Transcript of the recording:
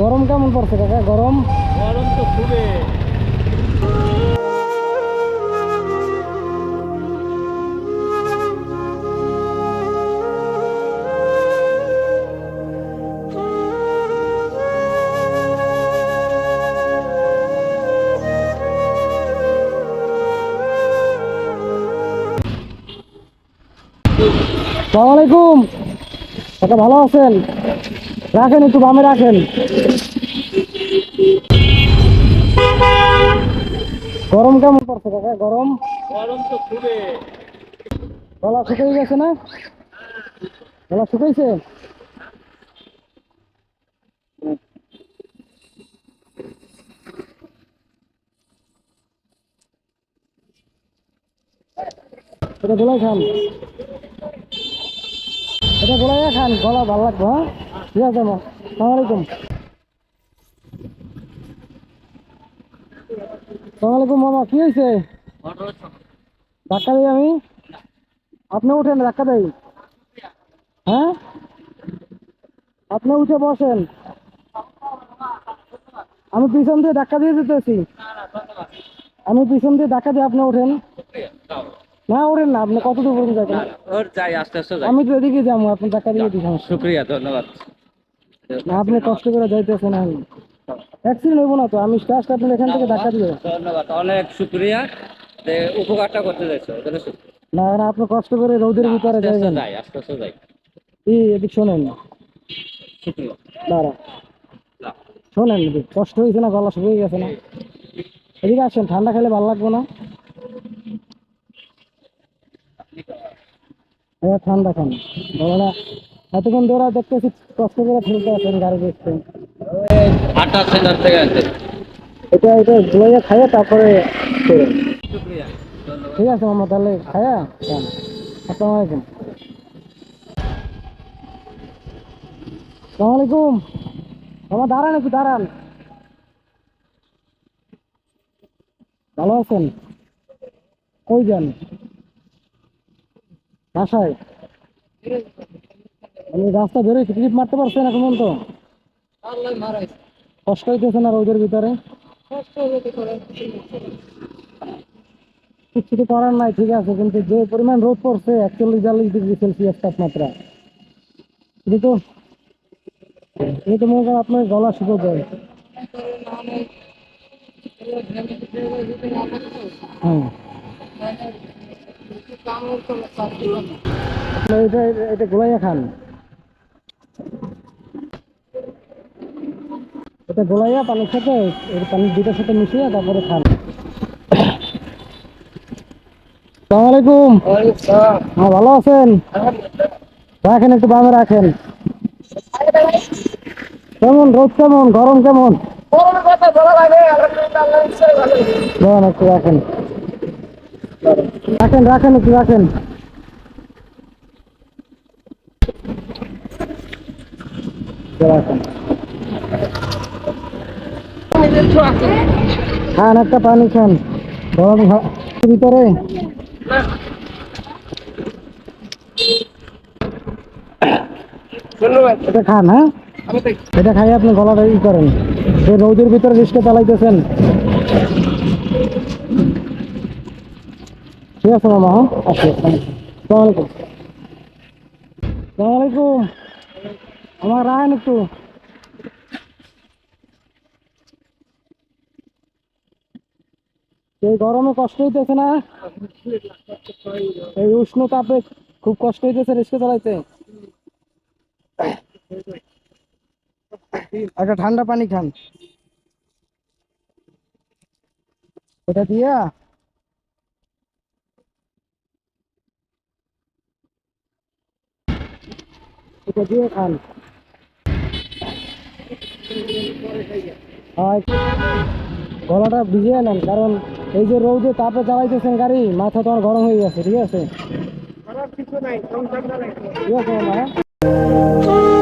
গরম কেমন পড়ছে কাকা? গরম? গরম তো খুবই। সালাম আলাইকুম। কাকা ভালো আছেন? রাখেন একটু বামে রাখেন। গরম কেমন পড়ছে কাকা? গরম? গরম তো খুবই। গলা শুকিয়ে গেছে না? গলা শুকাইছে? এটা গোলাই খান। এটা গোলাই খান গলা ভালো লাগবে হ্যাঁ? ঠিক আছে মা। সালাম আলাইকুম। সালাম আলাইকুম মামা। কি হয়েছে? ধাক্কা দিই আমি? আপনি উঠেন ধাক্কা দেই। হ্যাঁ? আপনি উঠে বসেন। আমি পিছন দিয়ে ধাক্কা দিয়ে দিতেছি। আমি পিছন দিয়ে ধাক্কা দিয়ে আপনি ওঠেন না ওঠেন না। আপনি কত দূর পর্যন্ত যাবেন? আমি তো এদিকে যাব আপনি ধাক্কা দিয়ে দিচ্ছেন শুক্রিয়া ধন্যবাদ। না আপনি কষ্ট করে যাইতেছেন আমি অ্যাক্সিডেন্ট হইব না তো আমি স্টার্ট এখান থেকে ধাক্কা দিয়ে ধন্যবাদ অনেক শুক্রিয়া উপকারটা করতে শুক্রিয়া। না না আপনি কষ্ট করে রোদের ভিতরে যাইবেন। যাই আস্তে আস্তে যাই। এই এদিক শোনেন। শুক্রিয়া। দাঁড়া। না। শোনেন কষ্ট হয়েছে না গলা শুকিয়ে গেছে না? এদিকে আসেন ঠান্ডা খেলে ভালো লাগবে না? হ্যাঁ ঠান্ডা খান না এতক্ষণ ধরে দেখতেছি কষ্ট করে ফেলতে আছেন গাড়ি দেখতে আটা সেন্টার থেকে আনতে এটা এটা ধুয়ে খাইয়ে তারপরে ঠিক আছে মামা তাহলে খায়া আসসালামু আলাইকুম। আসসালামু আলাইকুম। মামা দাঁড়ান একটু দাঁড়ান। ভালো আছেন? কই যান? বাসায়? আমি রাস্তা বেরোই টিকিট মারতে পারছেন এখন তো কষ্ট হইতেছে না রোদের ভিতরে? কিছু তো করার নাই ঠিক আছে কিন্তু যে পরিমাণ রোদ পড়ছে একচল্লিশ বিয়াল্লিশ ডিগ্রি সেলসিয়াস তাপমাত্রা। এটা তো এটা তো মনে করেন আপনার গলা শুকো যায়। হ্যাঁ। এটা- এটা গোলাইয়া খান। এটা গোলাইয়া পানির সাথে এটা পানির দুটার সাথে মিশিয়ে তারপরে খান। সালাম আলাইকুম। হ্যাঁ ভালো আছেন? রাখেন একটু বামে রাখেন। কেমন, রোদ কেমন, গরম কেমন? একটু রাখেন। রাখেন রাখেন, একটু রাখেন। রাখেন। খান একটা পানি খান। গরম ভিতরে। এটা খান হ্যাঁ? এটা খাই আপনি গলাটা ই করেন। যে রৌদের ভিতরে রিস্কে চালাইতেছেন। ঠিক আছে মামা? হ্যাঁ? আচ্ছা সালাম আলাইকুম। সালাম আলাইকুম। আমার রায়ন একটু। এই গরমে কষ্ট হইতেছে না। এই উষ্ণ তাপে খুব কষ্ট হইতেছে রিস্কে চালাইতে। একটা ঠান্ডা পানি খান। এটা দিয়া। এটা দিয়ে খান। গলাটা ভিজিয়ে নেন, কারণ এই যে রৌদে তাপে চালাইতেছেন গাড়ি মাথা তোমার গরম হয়ে গেছে ঠিক আছে ঠিক আছে মামা?